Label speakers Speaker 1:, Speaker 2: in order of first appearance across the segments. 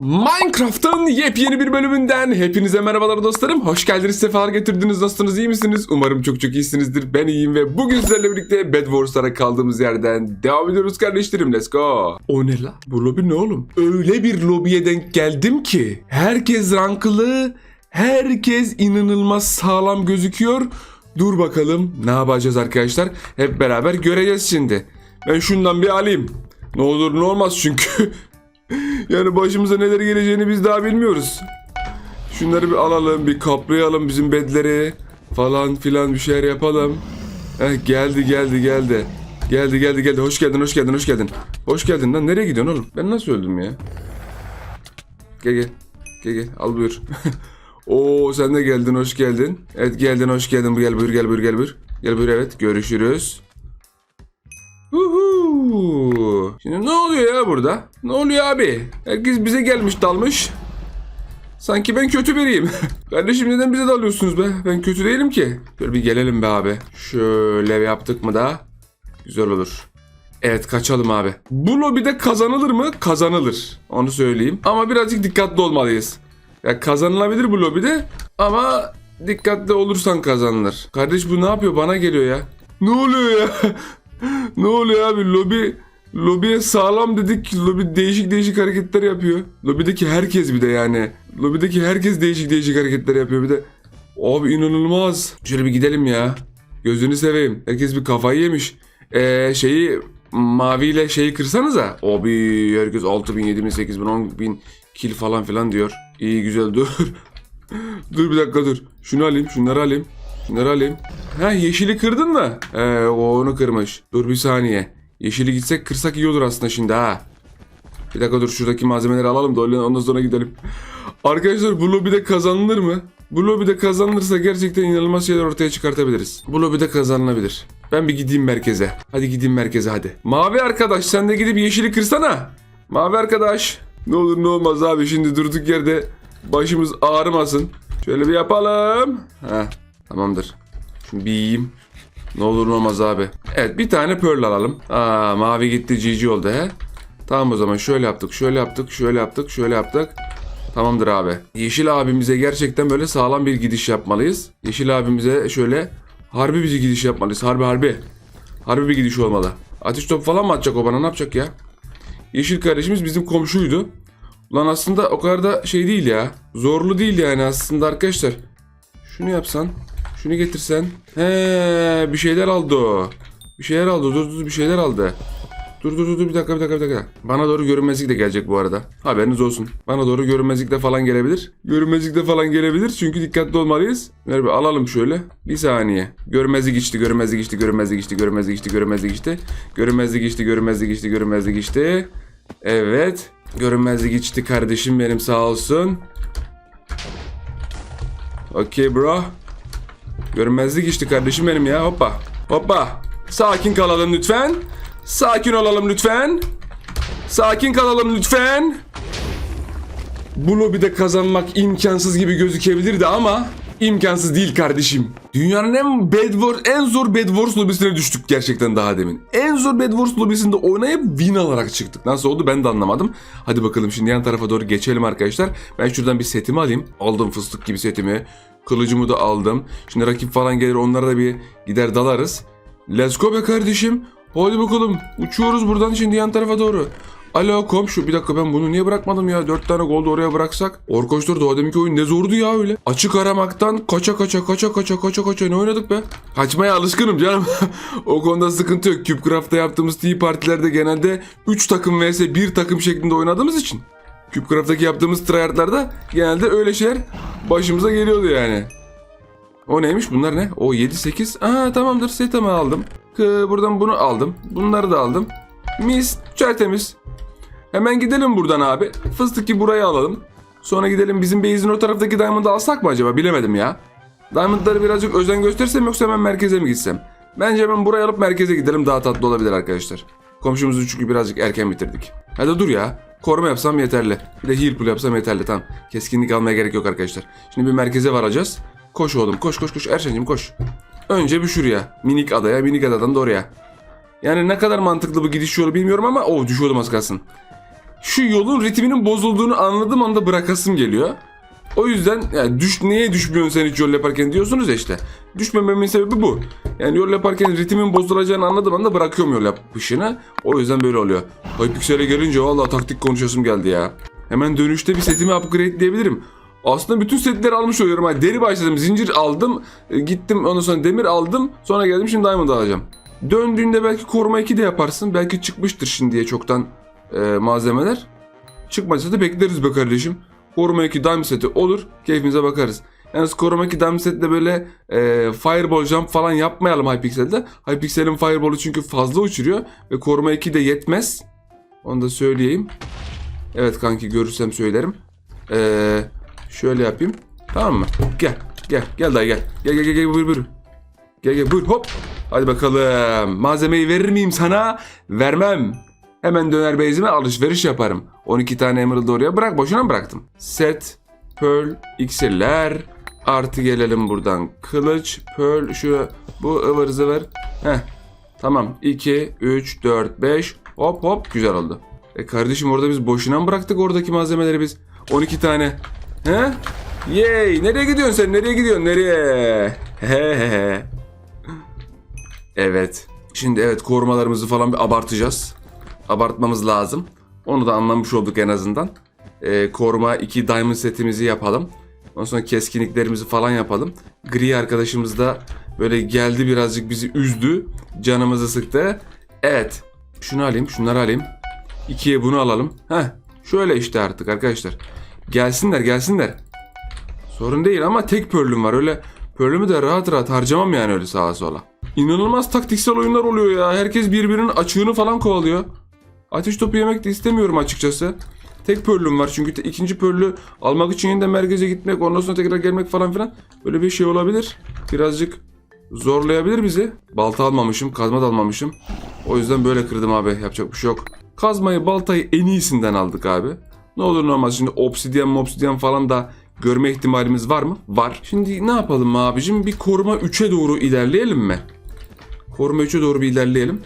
Speaker 1: Minecraft'ın yepyeni bir bölümünden hepinize merhabalar dostlarım. Hoş geldiniz, sefalar getirdiniz. Nasılsınız, iyi misiniz? Umarım çok çok iyisinizdir. Ben iyiyim ve bugün sizlerle birlikte Bed Wars'lara kaldığımız yerden devam ediyoruz kardeşlerim. Let's go. O ne la? Bu lobi ne oğlum? Öyle bir lobiye denk geldim ki herkes ranklı, herkes inanılmaz sağlam gözüküyor. Dur bakalım ne yapacağız arkadaşlar? Hep beraber göreceğiz şimdi. Ben şundan bir alayım. Ne olur ne olmaz çünkü. Yani başımıza neler geleceğini biz daha bilmiyoruz. Şunları bir alalım, bir kaplayalım bizim bedleri falan filan bir şeyler yapalım. Heh, geldi geldi geldi. Geldi geldi geldi. Hoş geldin hoş geldin hoş geldin. Hoş geldin lan nereye gidiyorsun oğlum? Ben nasıl öldüm ya? Gel gel. Gel gel al buyur. Oo sen de geldin hoş geldin. Evet geldin hoş geldin. Gel buyur gel buyur gel buyur. Gel buyur evet görüşürüz. Uhu. Şimdi ne oluyor ya burada? Ne oluyor abi? Herkes bize gelmiş dalmış. Sanki ben kötü biriyim. Kardeşim neden bize dalıyorsunuz be? Ben kötü değilim ki. Şöyle bir gelelim be abi. Şöyle yaptık mı da? Güzel olur. Evet kaçalım abi. Bu lobide kazanılır mı? Kazanılır. Onu söyleyeyim. Ama birazcık dikkatli olmalıyız. Ya kazanılabilir bu lobide ama dikkatli olursan kazanılır. Kardeş bu ne yapıyor? Bana geliyor ya. Ne oluyor ya? ne oluyor abi? Lobi lobiye sağlam dedik. Lobi değişik değişik hareketler yapıyor. Lobideki herkes bir de yani. Lobideki herkes değişik değişik hareketler yapıyor bir de. Abi inanılmaz. Şöyle bir gidelim ya. Gözünü seveyim. Herkes bir kafayı yemiş. Ee, şeyi maviyle şeyi kırsanıza. Abi herkes 6000, 7000, 8000, 10000 kill falan filan diyor. İyi güzel dur. dur bir dakika dur. Şunu alayım, şunları alayım. Şunları. Ha yeşili kırdın mı? Ee, o onu kırmış. Dur bir saniye. Yeşili gitsek kırsak iyi olur aslında şimdi ha. Bir dakika dur şuradaki malzemeleri alalım da ondan sonra gidelim. Arkadaşlar bu lobide kazanılır mı? Bu lobide kazanılırsa gerçekten inanılmaz şeyler ortaya çıkartabiliriz. Bu lobide kazanılabilir. Ben bir gideyim merkeze. Hadi gideyim merkeze hadi. Mavi arkadaş sen de gidip yeşili kırsana. Mavi arkadaş. Ne olur ne olmaz abi şimdi durduk yerde başımız ağrımasın. Şöyle bir yapalım. Heh, tamamdır. Şunu bir yiyeyim. Ne olur ne olmaz abi. Evet bir tane pearl alalım. Aa mavi gitti GG oldu he. Tamam o zaman şöyle yaptık, şöyle yaptık, şöyle yaptık, şöyle yaptık. Tamamdır abi. Yeşil abimize gerçekten böyle sağlam bir gidiş yapmalıyız. Yeşil abimize şöyle harbi bir gidiş yapmalıyız. Harbi harbi. Harbi bir gidiş olmalı. Ateş top falan mı atacak o bana ne yapacak ya? Yeşil kardeşimiz bizim komşuydu. Ulan aslında o kadar da şey değil ya. Zorlu değil yani aslında arkadaşlar. Şunu yapsan. Şunu getirsen. He bir şeyler aldı. Bir şeyler aldı. Dur dur bir şeyler aldı. Dur dur dur bir dakika bir dakika bir dakika. Bana doğru görünmezlik de gelecek bu arada. Haberiniz olsun. Bana doğru görünmezlik de falan gelebilir. Görünmezlik de falan gelebilir çünkü dikkatli olmalıyız. Bir alalım şöyle. Bir saniye. Görünmezlik içti, görünmezlik içti, görünmezlik içti, görünmezlik içti, görünmezlik içti. Görünmezlik içti, görünmezlik içti, görünmezlik içti. Evet. Görünmezlik içti kardeşim benim sağ olsun. Okey bro. Görünmezlik içti kardeşim benim ya. Hoppa. Hoppa. Sakin kalalım lütfen. Sakin olalım lütfen. Sakin kalalım lütfen. Bu lobide kazanmak imkansız gibi gözükebilirdi ama imkansız değil kardeşim. Dünyanın en Bed Wars, en zor Bed Wars lobisine düştük gerçekten daha demin. En zor Bed Wars lobisinde oynayıp win alarak çıktık. Nasıl oldu ben de anlamadım. Hadi bakalım şimdi yan tarafa doğru geçelim arkadaşlar. Ben şuradan bir setimi alayım. Aldım fıstık gibi setimi. Kılıcımı da aldım. Şimdi rakip falan gelir onlara da bir gider dalarız. Let's go be kardeşim. Hadi bakalım. Uçuyoruz buradan şimdi yan tarafa doğru. Alo komşu bir dakika ben bunu niye bırakmadım ya? Dört tane goldu oraya bıraksak. Orkoçlar daha deminki oyun ne zordu ya öyle. Açık aramaktan kaça kaça kaça kaça kaça kaça ne oynadık be? Kaçmaya alışkınım canım. o konuda sıkıntı yok. CubeCraft'ta yaptığımız tea partilerde genelde 3 takım vs 1 takım şeklinde oynadığımız için. CubeCraft'taki yaptığımız tryhardlarda genelde öyle şeyler başımıza geliyordu yani. O neymiş bunlar ne? O 7 8. Aa tamamdır setimi aldım. Kı, buradan bunu aldım. Bunları da aldım. Mis tertemiz. Hemen gidelim buradan abi. Fıstıkı buraya alalım. Sonra gidelim bizim base'in o taraftaki diamond'ı alsak mı acaba bilemedim ya. Diamond'ları birazcık özen göstersem yoksa hemen merkeze mi gitsem? Bence hemen buraya alıp merkeze gidelim daha tatlı olabilir arkadaşlar. Komşumuzu çünkü birazcık erken bitirdik. Hadi dur ya. Koruma yapsam yeterli. Bir de heal pull yapsam yeterli tamam. Keskinlik almaya gerek yok arkadaşlar. Şimdi bir merkeze varacağız. Koş oğlum koş koş koş Erşen'cim koş. Önce bir şuraya. Minik adaya minik adadan da oraya. Yani ne kadar mantıklı bu gidiş yolu bilmiyorum ama oh düşüyordum az kalsın. Şu yolun ritminin bozulduğunu anladığım anda bırakasım geliyor. O yüzden yani düş, neye düşmüyorsun sen hiç yol yaparken diyorsunuz ya işte. Düşmememin sebebi bu. Yani yol yaparken ritmin bozulacağını anladığım anda bırakıyorum yol yapışını. O yüzden böyle oluyor. Hypixel'e gelince vallahi taktik konuşasım geldi ya. Hemen dönüşte bir setimi upgrade diyebilirim. Aslında bütün setleri almış oluyorum. Yani deri başladım, zincir aldım, e, gittim ondan sonra demir aldım. Sonra geldim şimdi diamond alacağım. Döndüğünde belki koruma 2 de yaparsın. Belki çıkmıştır şimdiye çoktan e, malzemeler. Çıkmasa da bekleriz be kardeşim. Koruma 2 diamond seti olur. Keyfimize bakarız. Yalnız koruma 2 diamond setle böyle e, fireball jump falan yapmayalım Hypixel'de. Hypixel'in fireball'u çünkü fazla uçuruyor. Ve koruma 2 de yetmez. Onu da söyleyeyim. Evet kanki görürsem söylerim. Eee... Şöyle yapayım. Tamam mı? Gel. Gel. Gel dayı gel. Gel gel gel, gel buyur buyur. Gel gel buyur hop. Hadi bakalım. Malzemeyi verir miyim sana? Vermem. Hemen döner base'ime alışveriş yaparım. 12 tane emerald oraya bırak. Boşuna mı bıraktım? Set. Pearl. iksirler. Artı gelelim buradan. Kılıç. Pearl. Şu. Bu ıvır zıvır. Heh. Tamam. 2, 3, 4, 5. Hop hop. Güzel oldu. E kardeşim orada biz boşuna mı bıraktık oradaki malzemeleri biz? 12 tane. He? Yey! Nereye gidiyorsun sen? Nereye gidiyorsun? Nereye? He he he. Evet. Şimdi evet korumalarımızı falan bir abartacağız. Abartmamız lazım. Onu da anlamış olduk en azından. Ee, koruma 2 diamond setimizi yapalım. Ondan sonra keskinliklerimizi falan yapalım. Gri arkadaşımız da böyle geldi birazcık bizi üzdü. Canımızı sıktı. Evet. Şunu alayım, şunları alayım. İkiye bunu alalım. Heh. Şöyle işte artık arkadaşlar. Gelsinler gelsinler. Sorun değil ama tek pörlüm var. Öyle pörlümü de rahat rahat harcamam yani öyle sağa sola. İnanılmaz taktiksel oyunlar oluyor ya. Herkes birbirinin açığını falan kovalıyor. Ateş topu yemek de istemiyorum açıkçası. Tek pörlüm var çünkü ikinci pörlü almak için yeniden merkeze gitmek ondan sonra tekrar gelmek falan filan. Böyle bir şey olabilir. Birazcık zorlayabilir bizi. Balta almamışım, kazma da almamışım. O yüzden böyle kırdım abi. Yapacak bir şey yok. Kazmayı, baltayı en iyisinden aldık abi. Ne olur ne olmaz şimdi obsidyen obsidyen falan da görme ihtimalimiz var mı? Var. Şimdi ne yapalım abicim? Bir koruma 3'e doğru ilerleyelim mi? Koruma 3'e doğru bir ilerleyelim.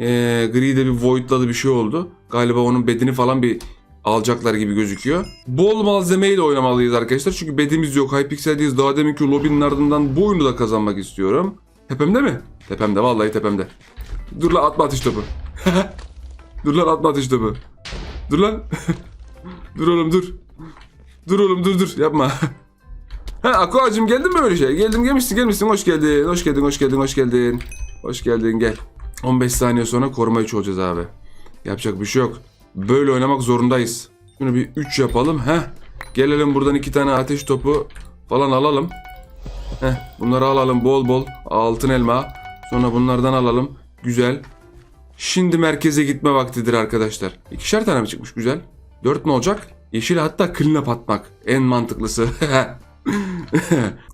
Speaker 1: Ee, gri de bir voidladı bir şey oldu. Galiba onun bedeni falan bir alacaklar gibi gözüküyor. Bol malzemeyle oynamalıyız arkadaşlar. Çünkü bedimiz yok. Hypixel'deyiz. Daha deminki lobinin ardından bu oyunu da kazanmak istiyorum. Tepemde mi? Tepemde vallahi tepemde. Dur lan atma atış topu. dur lan atma atış topu. Dur lan. dur oğlum dur. Dur oğlum dur dur yapma. Ha Aqua'cığım geldin mi öyle şey? Geldin gelmişsin gelmişsin hoş geldin. Hoş geldin hoş geldin hoş geldin. Hoş geldin gel. 15 saniye sonra koruma 3 olacağız abi. Yapacak bir şey yok. Böyle oynamak zorundayız. Şunu bir 3 yapalım. Heh. Gelelim buradan iki tane ateş topu falan alalım. Heh. Bunları alalım bol bol. Altın elma. Sonra bunlardan alalım. Güzel. Şimdi merkeze gitme vaktidir arkadaşlar. İkişer tane mi çıkmış güzel? Dört mü olacak? Yeşil hatta clean atmak. En mantıklısı.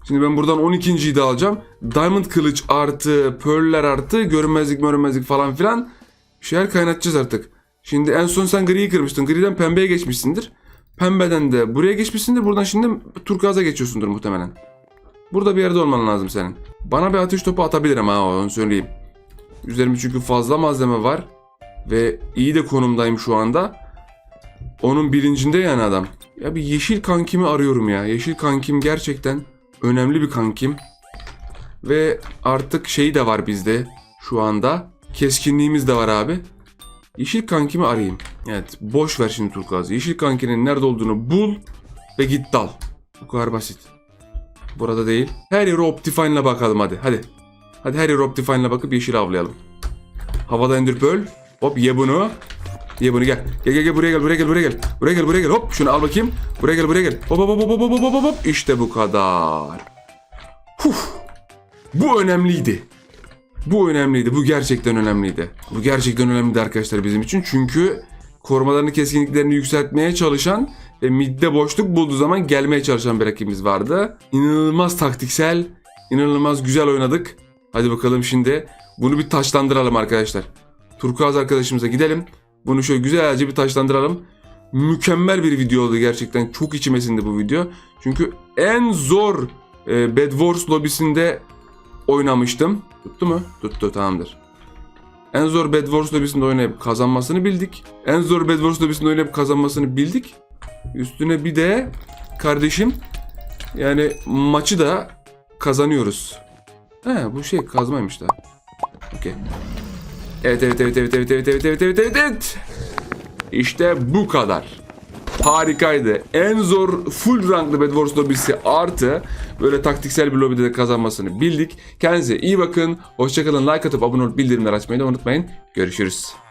Speaker 1: Şimdi ben buradan 12.yi de alacağım. Diamond kılıç artı, pearl'ler artı, görünmezlik görünmezlik falan filan. Şeyler kaynatacağız artık. Şimdi en son sen griyi kırmıştın. Griden pembeye geçmişsindir. Pembeden de buraya geçmişsindir. Buradan şimdi turkuaza geçiyorsundur muhtemelen. Burada bir yerde olman lazım senin. Bana bir ateş topu atabilirim ha onu söyleyeyim. Üzerimde çünkü fazla malzeme var. Ve iyi de konumdayım şu anda. Onun bilincinde yani adam. Ya bir yeşil kankimi arıyorum ya. Yeşil kankim gerçekten önemli bir kankim. Ve artık şey de var bizde şu anda. Keskinliğimiz de var abi. Yeşil kankimi arayayım. Evet boş ver şimdi turkuazı. Yeşil kankinin nerede olduğunu bul ve git dal. Bu kadar basit. Burada değil. Her yere Optifine'la bakalım hadi. Hadi. Hadi her yere Optifine'la bakıp yeşil avlayalım. Havada indir pöl. Hop ye bunu. Ye bunu gel. Gel gel gel buraya gel buraya gel buraya gel. Buraya gel buraya gel. Hop şunu al bakayım. Buraya gel buraya gel. Hop hop hop hop hop hop hop. İşte bu kadar. Huf. Bu önemliydi. Bu önemliydi. Bu gerçekten önemliydi. Bu gerçekten önemliydi arkadaşlar bizim için. Çünkü korumalarını keskinliklerini yükseltmeye çalışan ve midde boşluk bulduğu zaman gelmeye çalışan bir rakibimiz vardı. İnanılmaz taktiksel, inanılmaz güzel oynadık. Hadi bakalım şimdi bunu bir taşlandıralım arkadaşlar. Turkuaz arkadaşımıza gidelim. Bunu şöyle güzelce bir taşlandıralım. Mükemmel bir video oldu gerçekten. Çok içime sindi bu video. Çünkü en zor e, Bed Wars lobisinde oynamıştım. Tuttu mu? Tuttu tamamdır. En zor Bed Wars lobisinde oynayıp kazanmasını bildik. En zor Bed Wars lobisinde oynayıp kazanmasını bildik. Üstüne bir de kardeşim yani maçı da kazanıyoruz. He bu şey kazmaymış da. Okey. Evet evet evet evet evet evet evet evet evet evet evet. İşte bu kadar. Harikaydı. En zor full ranklı Bed Wars lobisi artı böyle taktiksel bir lobide de kazanmasını bildik. Kendinize iyi bakın. Hoşçakalın. Like atıp abone olup bildirimler açmayı da unutmayın. Görüşürüz.